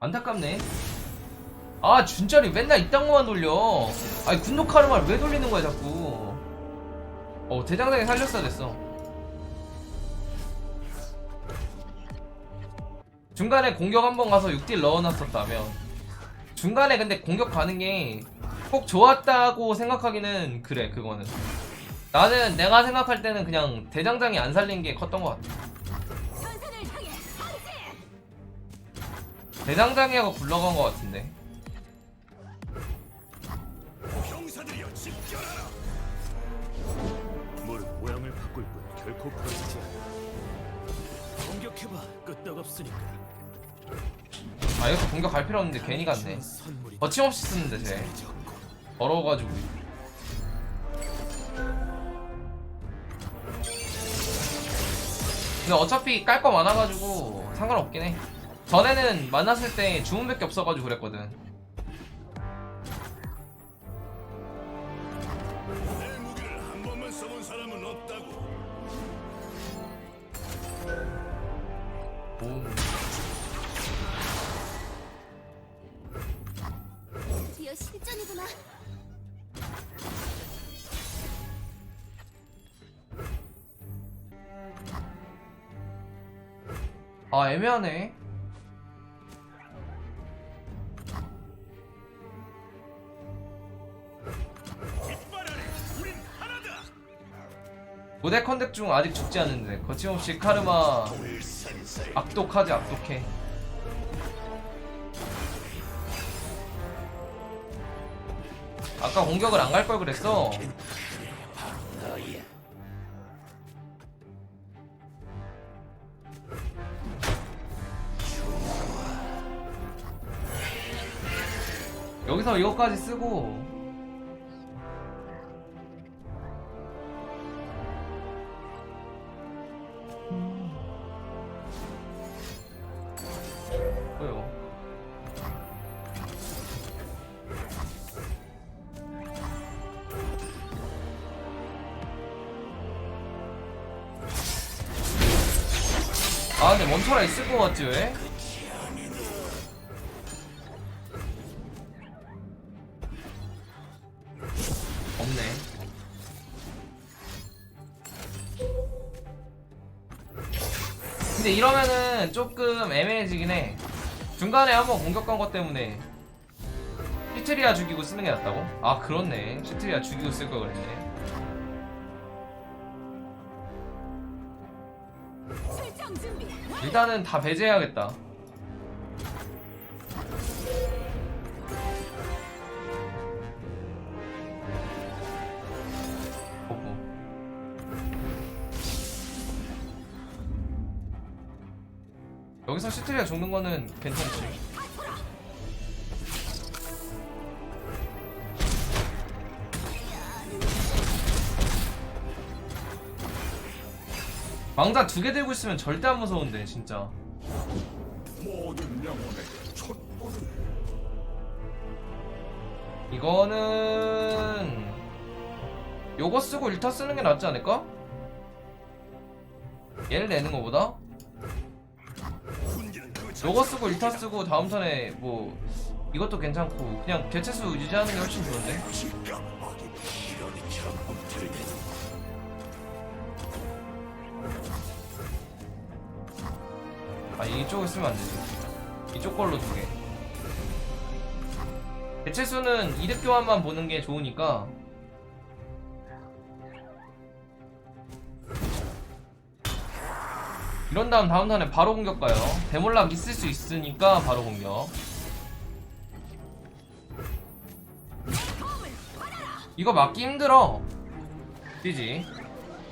안타깝네. 아 준짜리 맨날 이딴 거만 돌려. 아니 군노 카르마를 왜 돌리는 거야 자꾸. 어 대장장이 살렸어야 됐어. 중간에 공격 한 번 가서 6딜 넣어놨었다면 중간에 근데 공격 가는 게 꼭 좋았다고 생각하기는 그래 그거는 나는 내가 생각할 때는 그냥 대장장이 안 살린 게 컸던 것 같아 대장장이하고 굴러간 것 같은데 병사들이여 집결하라. 무릎 모양을 바꿀 뿐 결코 부러지지 않아. 공격해봐 끄떡없으니까. 아 여기서 공격 갈 필요 없는데 괜히 갔네 선물이 거침없이 쓰는데 쟤 더러워가지고 근데 어차피 깔 거 많아가지고 상관없긴 해 전에는 만났을 때 주문밖에 없어가지고 그랬거든 내 무기를 한 번만 써본 사람은 없다고. 오. 드디어 실전이구나. 아 애매하네 모델 컨택 중 아직 죽지 않는데 거침없이 카르마 악독하지 악독해 아까 공격을 안 갈 걸 그랬어. 여기서 이거까지 쓰고 아 근데 멈춰라 있을 것 같지 왜? 없네. 근데 이러면은 조금 애매해지긴 해. 중간에 한번 공격 간 것 때문에 시트리아 죽이고 쓰는 게 낫다고? 아 그렇네. 시트리아 죽이고 쓸 걸 그랬네. 일단은 다 배제해야겠다. 여기서 시트리아 죽는 거는 괜찮지. 왕자 두 개 들고 있으면 절대 안 무서운데 진짜. 이거는 요거 쓰고 일타 쓰는 게 낫지 않을까? 얘를 내는 거보다 그 요거 쓰고 일타 쓰고 다음 턴에 뭐 이것도 괜찮고 그냥 개체수 유지하는 게 훨씬 좋은데 이쪽을 쓰면 안 되지. 이쪽 걸로 두개. 개체수는 이득 교환만 보는 게 좋으니까. 이런 다음 다음 턴에 바로 공격 가요. 데몰락 있을 수 있으니까 바로 공격. 이거 막기 힘들어. 그지.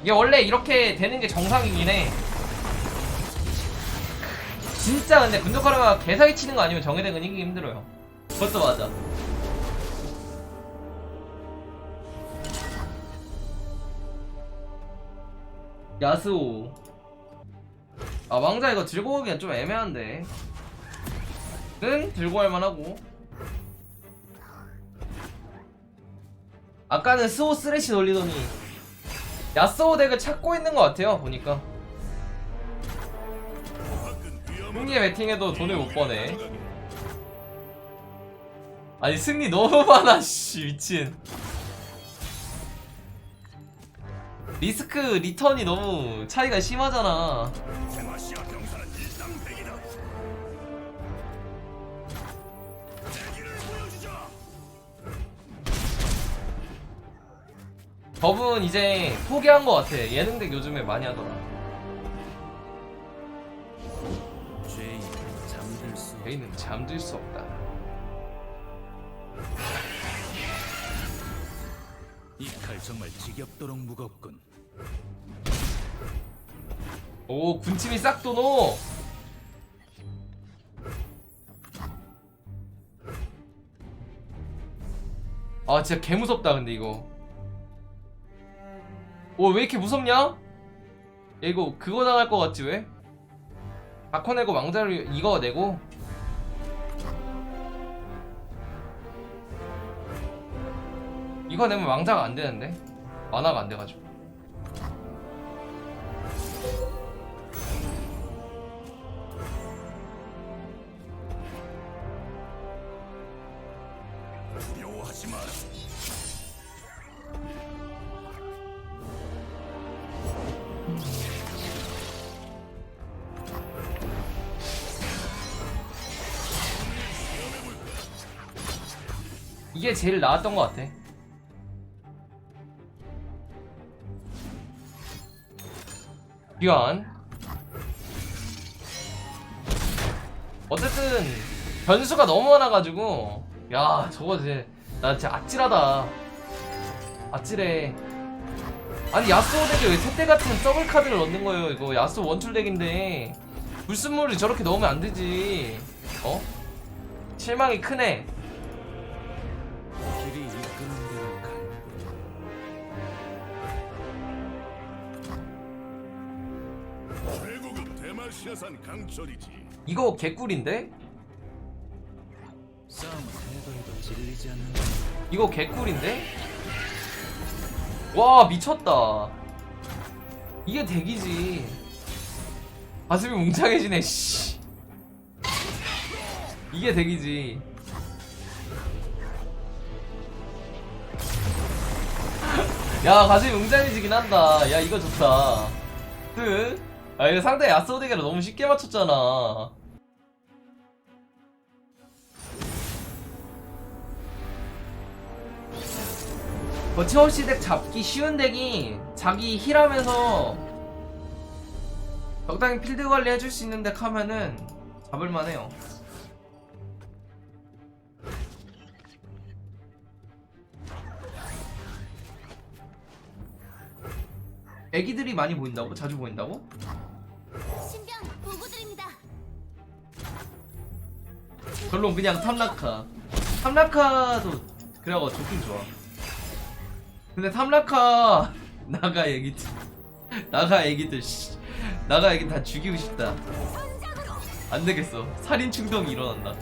이게 원래 이렇게 되는 게 정상이긴 해 진짜 근데 분노카르가 개사기 치는 거 아니면 정해대근 이기기 힘들어요. 그것도 맞아. 야스오. 아 왕자 이거 들고 오기엔 좀 애매한데. 는 들고 할만하고. 아까는 스오 쓰레쉬 돌리더니 야스오 덱을 찾고 있는 것 같아요 보니까 흥리에 배팅해도 돈을 못 버네. 아니 승리 너무 많아 씨 미친. 리스크 리턴이 너무 차이가 심하잖아. 법은 이제 포기한 것 같아. 예능덱 요즘에 많이 하더라 개인은 잠들 수 없다 이 칼 정말 지겹도록 무겁군. 오 군침이 싹 도노 아 진짜 개 무섭다 근데 이거 오 왜 이렇게 무섭냐? 야, 이거 그거 당할 것 같지 왜? 바꿔 내고 왕자를 이거 내고 이거 내면 왕자가 안 되는데 만화가 안 돼가지고. 이게 제일 나았던 것 같아. 귀환. 어쨌든 변수가 너무 많아가지고 야 저거 이제 나 진짜 아찔하다. 아찔해. 아니 야스오 덱에 왜 세대 같은 더블 카드를 넣는 거예요 이거 야스오 원툴 덱인데 불순물이 저렇게 넣으면 안 되지. 어? 실망이 크네. 길이 대마시아산 강철이지. 이거 개꿀인데? 싸움은 해도 해도 질리지 않는. 이거 개꿀인데? 와 미쳤다 이게 덱이지 가슴이 웅장해지네 씨 이게 덱이지 야 가슴이 웅장해지긴 한다 야 이거 좋다 그? 아 이거 상대 야스오 덱이라 너무 쉽게 맞췄잖아 버치워시 덱 잡기 쉬운 덱이 자기 힐하면서 적당히 필드 관리 해줄 수 있는 덱 하면은 잡을만해요. 애기들이 많이 보인다고? 자주 보인다고? 결론 그냥 탐라카. 탐라카도 그래가 좋긴 좋아. 근데 탐라카 나가 애기들 나가 애기들 씨 나가 애기 다 죽이고 싶다. 전장으로 안 되겠어. 살인 충동이 일어난다.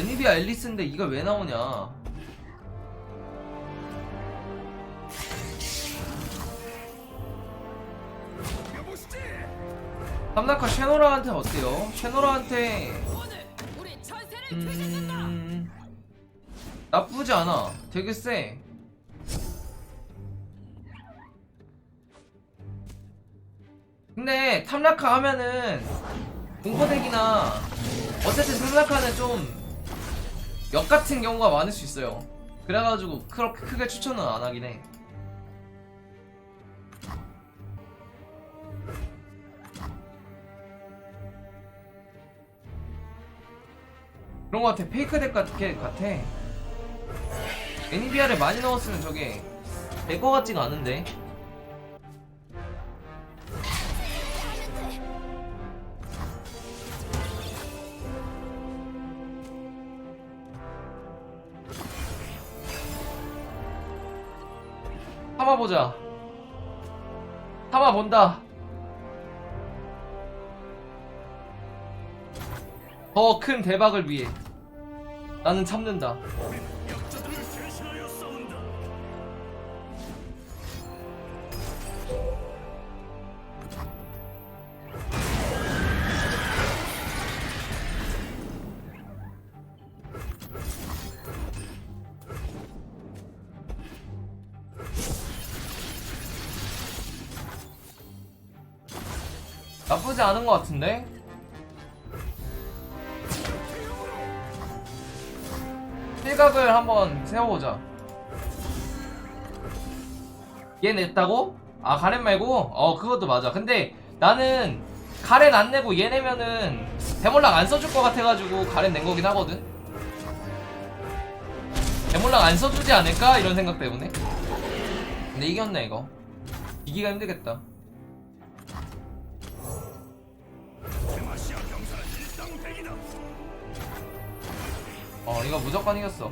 애니비아 앨리스인데 이거 왜 나오냐? 삼나카 쉐노라한테 어때요? 쉐노라한테. 음... 나쁘지 않아. 되게 세. 근데 탐라카 하면은 공포덱이나 어쨌든 탐라카는 좀 역 같은 경우가 많을 수 있어요. 그래가지고 그렇게 크게 추천은 안 하긴 해. 그런 거 같아. 페이크 덱 같, 같아. 애니비아를 많이 넣었으면 저게 될 것 같지가 않은데. 참아보자. 참아본다. 더 큰 대박을 위해 나는 참는다. 나쁘지 않은 것 같은데? 실각을 한번 세워보자. 얘 냈다고? 아, 가렌 말고? 어, 그것도 맞아. 근데 나는 가렌 안 내고 얘 내면은 대몰락 안 써줄 것 같아가지고 가렌 낸 거긴 하거든? 대몰락 안 써주지 않을까? 이런 생각 때문에. 근데 이겼네, 이거. 이기가 힘들겠다. 어 이거 무조건 이겼어.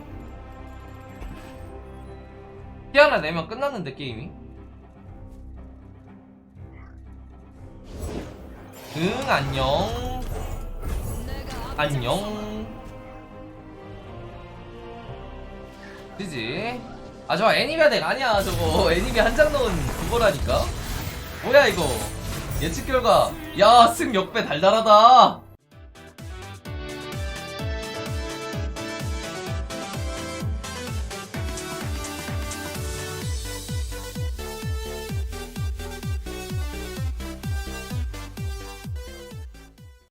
피 하나 내면 끝났는데 게임이? 응 안녕. 안녕. 그지? 아 저거 애니메 덱 아니야 저거. 애니메 한 장 넣은 그거라니까? 뭐야 이거? 예측 결과. 야승 역배 달달하다